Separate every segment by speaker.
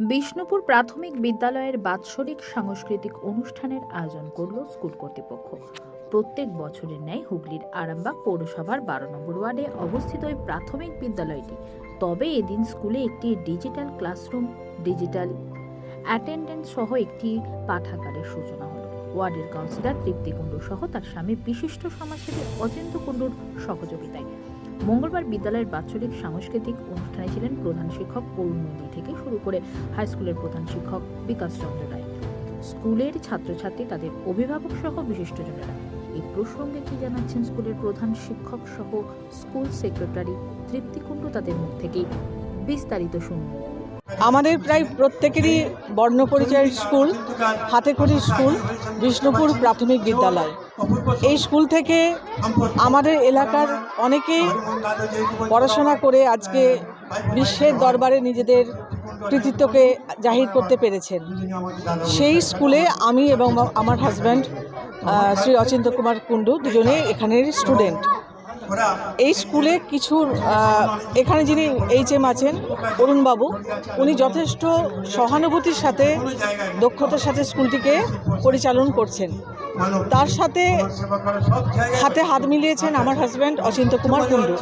Speaker 1: বিষ্ণুপুর প্রাথমিক বিদ্যালয়ের বাৎসরিক সাংস্কৃতিক অনুষ্ঠানের আয়োজন করল স্কুল কর্তৃপক্ষ। প্রত্যেক বছরের ন্যায় হুগলির আরামবাগ পৌরসভার বারো নম্বর ওয়ার্ডে অবস্থিত ওই প্রাথমিক বিদ্যালয়টি। তবে এদিন স্কুলে একটি ডিজিটাল ক্লাসরুম, ডিজিটাল অ্যাটেন্ডেন্স সহ একটি পাঠাগারের সূচনা হলো। ওয়ার্ডের কাউন্সিলর তৃপ্তি কুণ্ডু সহ তার স্বামী বিশিষ্ট সমাজসেবী অচিন্ত কুণ্ডুর সহযোগিতায় মঙ্গলবার বিদ্যালয়ের বাৎসরিক সাংস্কৃতিক অনুষ্ঠানে ছিলেন প্রধান শিক্ষক অরুণ নন্দী থেকে শুরু করে হাই স্কুলের প্রধান শিক্ষক বিকাশ চন্দ্র রায়। স্কুলের ছাত্রছাত্রী তাদের অভিভাবক সহ বিশিষ্টজনেরা এই প্রসঙ্গে কি জানাচ্ছেন স্কুলের প্রধান শিক্ষক সহ স্কুল সেক্রেটারি তৃপ্তি কুণ্ডু তাদের মুখ থেকেই বিস্তারিত শুনুন।
Speaker 2: আমাদের প্রায় প্রত্যেকেরই বর্ণপরিচয়ের স্কুল, হাতেখড়ির স্কুল, বিষ্ণুপুর প্রাথমিক বিদ্যালয়। এই স্কুল থেকে আমাদের এলাকার অনেকেই পড়াশোনা করে আজকে বিশ্বের দরবারে নিজেদের কৃতিত্বকে জাহির করতে পেরেছেন। সেই স্কুলে আমি এবং আমার হাজব্যান্ড শ্রী অচিন্ত কুমার কুণ্ডু দুজনে এখানের স্টুডেন্ট এই স্কুলে কিছু এখানে যিনি এইচ এম আছেন, অরুণবাবু, উনি যথেষ্ট সহানুভূতির সাথে, দক্ষতার সাথে স্কুলটিকে পরিচালন করছেন। তার সাথে হাতে হাত মিলিয়েছেন আমার হাজব্যান্ড অচিন্ত কুমার কুণ্ডু।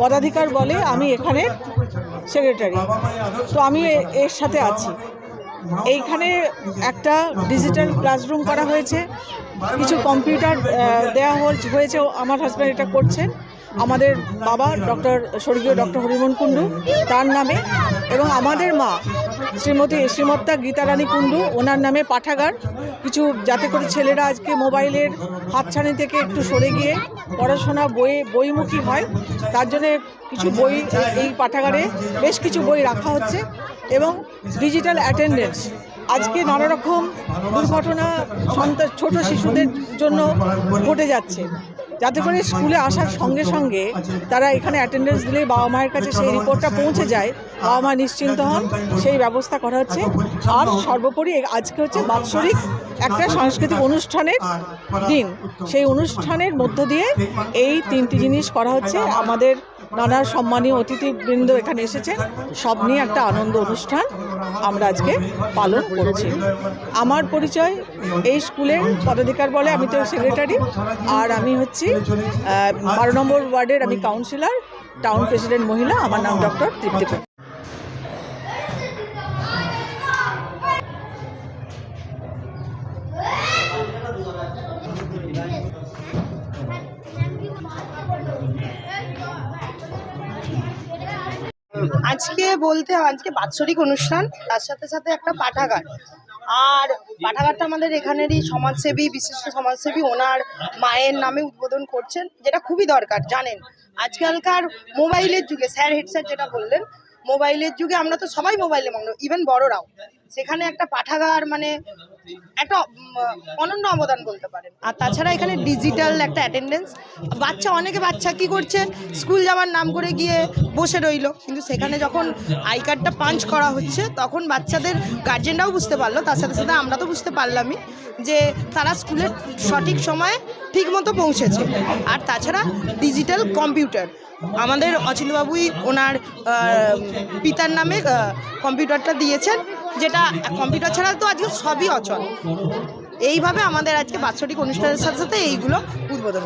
Speaker 2: পদাধিকার বলে আমি এখানে সেক্রেটারি তো আমি এর সাথে আছি। এইখানে একটা ডিজিটাল ক্লাসরুম করা হয়েছে। কিছু কম্পিউটার দেওয়া হয়েছে আমার হাজব্যান্ড এটা করছেন। আমাদের বাবা ডক্টর, স্বর্গীয় ডক্টর হরিমন কুণ্ডু, তার নামে, এবং আমাদের মা, শ্রীমতী শ্রীমত্তা গীতারানী কুণ্ডু, ওনার নামে পাঠাগার। কিছু, যাতে করে ছেলেরা আজকে মোবাইলের হাতছানি থেকে একটু সরে গিয়ে পড়াশোনা বইয়ে বইমুখী হয়, তার জন্যে কিছু বই এই- পাঠাগারে, বেশ কিছু বই রাখা হচ্ছে, এবং ডিজিটাল অ্যাটেন্ডেন্স। আজকে নানা রকম দুর্ঘটনা, সন্তান, ছোট শিশুদের জন্য ঘটে যাচ্ছে। যাতে করে স্কুলে আসার সঙ্গে সঙ্গে তারা এখানে অ্যাটেন্ডেন্স দিলে বাবা মায়ের কাছে সেই রিপোর্টটা পৌঁছে যায়, বাবা মা নিশ্চিন্ত হন, সেই ব্যবস্থা করা হচ্ছে। আর সর্বোপরি আজকে হচ্ছে বাৎসরিক একটা সাংস্কৃতিক অনুষ্ঠানের দিন। সেই অনুষ্ঠানের মধ্য দিয়ে এই তিনটি জিনিস করা হচ্ছে। আমাদের নানা সম্মানীয় অতিথিবৃন্দ এখানে এসেছে সব নিয়ে একটা আনন্দ অনুষ্ঠান। আমরা আজকে পালন করছি। আমার পরিচয় এই স্কুলের পদাধিকার বলে, আমি তো সেক্রেটারি আর আমি হচ্ছি বারো নম্বর ওয়ার্ডের আমি কাউন্সিলর টাউন প্রেসিডেন্ট মহিলা, আমার নাম ডক্টর তৃপ্তি
Speaker 3: আজকে বলতে আজকে বাৎসরিক অনুষ্ঠান, তার সাথে সাথে একটা পাঠাগার। আর পাঠাগারটা আমাদের এখানেরই সমাজসেবী, বিশিষ্ট সমাজসেবী, ওনার মায়ের নামে উদ্বোধন করছেন, যেটা খুবই দরকার, জানেন। আজকালকার মোবাইলের যুগে, স্যার হেড স্যার যেটা বললেন, মোবাইলের যুগে আমরা তো সবাই মোবাইলে মগ্ন ইভেন বড়রাও। সেখানে একটা পাঠাগার মানে একটা অনন্য অবদান বলতে পারেন। আর তাছাড়া এখানে ডিজিটাল একটা অ্যাটেন্ডেন্স বাচ্চা, অনেকে বাচ্চা কি করছে? স্কুল যাওয়ার নাম করে গিয়ে বসে রইল। কিন্তু সেখানে যখন আই কার্ডটা পাঞ্চ করা হচ্ছে, তখন বাচ্চাদের গার্জেনরাও বুঝতে পারল। তার সাথে সাথে আমরা তো বুঝতে পারলামই যে তারা স্কুলের সঠিক সময়ে ঠিক মতো পৌঁছেছে। আর তাছাড়া ডিজিটাল কম্পিউটার আমাদের অচিনবাবুই ওনার পিতার নামে কম্পিউটারটা দিয়েছেন। যেটা কম্পিউটার ছাড়া তো আজকে সবই অচল। এইভাবে আমাদের আজকে বাৎসরিক অনুষ্ঠানের সাথে সাথে এইগুলো উদ্বোধন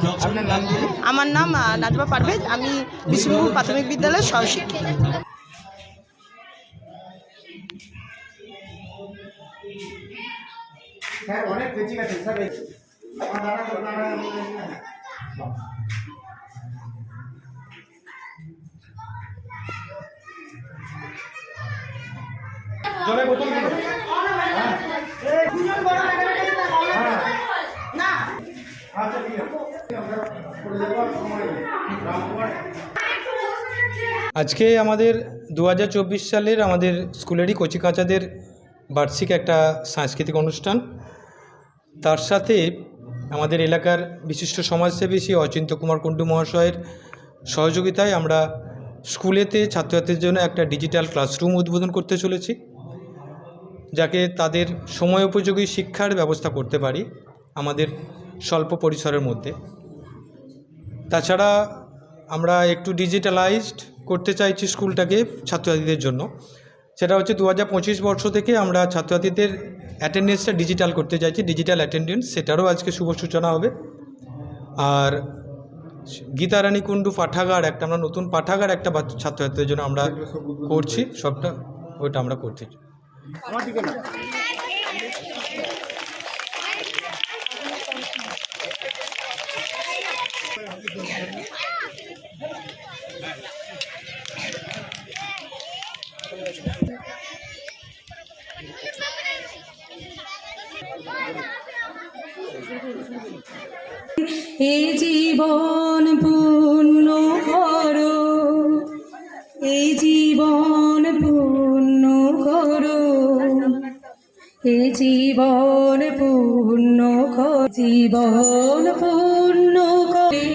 Speaker 3: আমার নাম নাজমা পারভেজ। আমি বিষ্ণুপুর প্রাথমিক বিদ্যালয়ের সহশিক্ষিকা।
Speaker 4: স্যার অনেক গেছে স্যার এই- আমার দাদা তো দাদা জলে বোতল আচ্ছা
Speaker 5: আজকে আমাদের দু হাজার চব্বিশ সালের আমাদের স্কুলেরই কচিকাচাদের বার্ষিক একটা সাংস্কৃতিক অনুষ্ঠান। তার সাথে আমাদের এলাকার বিশিষ্ট সমাজসেবী শ্রী অচিন্ত কুমার কুণ্ডু মহাশয়ের সহযোগিতায় আমরা স্কুলেতে ছাত্রছাত্রীদের জন্য একটা ডিজিটাল ক্লাসরুম উদ্বোধন করতে চলেছি। যাকে তাদের সময় উপযোগী শিক্ষার ব্যবস্থা করতে পারি আমাদের স্বল্প পরিসরের মধ্যে। তাছাড়া আমরা একটু ডিজিটালাইজড করতে চাইছি স্কুলটাকে ছাত্রছাত্রীদের জন্য। সেটা হচ্ছে দু হাজার পঁচিশ বর্ষ থেকে আমরা ছাত্রছাত্রীদের অ্যাটেন্ডেন্সটা ডিজিটাল করতে চাইছি। ডিজিটাল অ্যাটেন্ডেন্স সেটারও আজকে শুভ সূচনা হবে। আর গীতারানী কুণ্ডু পাঠাগার একটা আমরা নতুন পাঠাগার একটা ছাত্রছাত্রীদের জন্য আমরা করছি সবটা ওইটা আমরা করছি
Speaker 6: এ জীবন পূর্ণ করো এ জীবন পূর্ণ জীবন পূর্ণ করে।